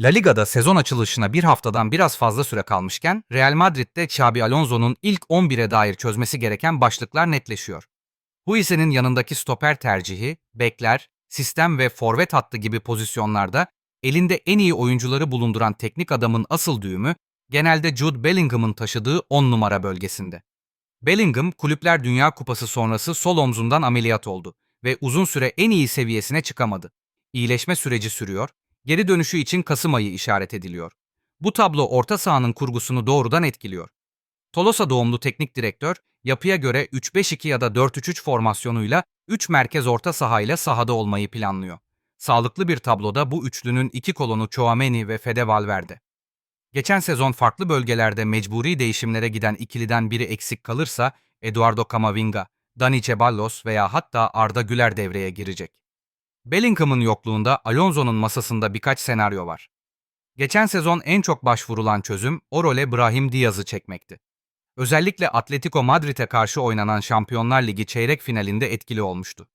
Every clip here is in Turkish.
La Liga'da sezon açılışına bir haftadan biraz fazla süre kalmışken Real Madrid'de Xabi Alonso'nun ilk 11'e dair çözmesi gereken başlıklar netleşiyor. Bu isenin yanındaki stoper tercihi, bekler, sistem ve forvet hattı gibi pozisyonlarda elinde en iyi oyuncuları bulunduran teknik adamın asıl düğümü genelde Jude Bellingham'ın taşıdığı 10 numara bölgesinde. Bellingham, Kulüpler Dünya Kupası sonrası sol omzundan ameliyat oldu ve uzun süre en iyi seviyesine çıkamadı. İyileşme süreci sürüyor, geri dönüşü için Kasım ayı işaret ediliyor. Bu tablo orta sahanın kurgusunu doğrudan etkiliyor. Tolosa doğumlu teknik direktör, yapıya göre 3-5-2 ya da 4-3-3 formasyonuyla 3 merkez orta sahayla sahada olmayı planlıyor. Sağlıklı bir tabloda bu üçlünün iki kolonu Chouameni ve Fede Valverde. Geçen sezon farklı bölgelerde mecburi değişimlere giden ikiliden biri eksik kalırsa Eduardo Camavinga, Dani Ceballos veya hatta Arda Güler devreye girecek. Bellingham'ın yokluğunda Alonso'nun masasında birkaç senaryo var. Geçen sezon en çok başvurulan çözüm o role Brahim Diaz'ı çekmekti. Özellikle Atletico Madrid'e karşı oynanan Şampiyonlar Ligi çeyrek finalinde etkili olmuştu.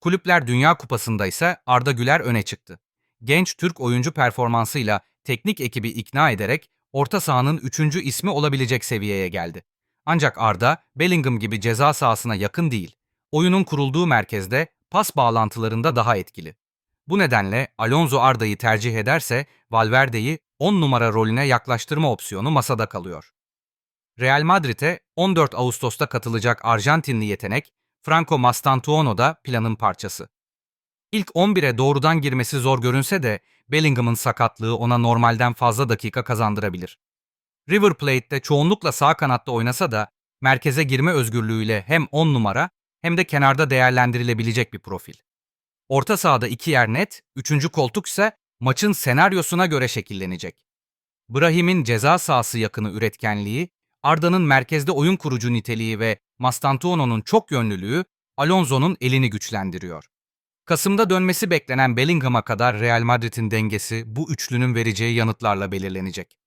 Kulüpler Dünya Kupası'nda ise Arda Güler öne çıktı. Genç Türk oyuncu performansıyla teknik ekibi ikna ederek orta sahanın üçüncü ismi olabilecek seviyeye geldi. Ancak Arda, Bellingham gibi ceza sahasına yakın değil. Oyunun kurulduğu merkezde pas bağlantılarında daha etkili. Bu nedenle Alonso Arda'yı tercih ederse Valverde'yi 10 numara rolüne yaklaştırma opsiyonu masada kalıyor. Real Madrid'e 14 Ağustos'ta katılacak Arjantinli yetenek Franco Mastantuono da planın parçası. İlk 11'e doğrudan girmesi zor görünse de Bellingham'ın sakatlığı ona normalden fazla dakika kazandırabilir. River Plate'de çoğunlukla sağ kanatta oynasa da merkeze girme özgürlüğüyle hem 10 numara hem de kenarda değerlendirilebilecek bir profil. Orta sahada iki yer net, üçüncü koltuk ise maçın senaryosuna göre şekillenecek. Brahim'in ceza sahası yakını üretkenliği, Arda'nın merkezde oyun kurucu niteliği ve Mastantuono'nun çok yönlülüğü Alonso'nun elini güçlendiriyor. Kasım'da dönmesi beklenen Bellingham'a kadar Real Madrid'in dengesi bu üçlünün vereceği yanıtlarla belirlenecek.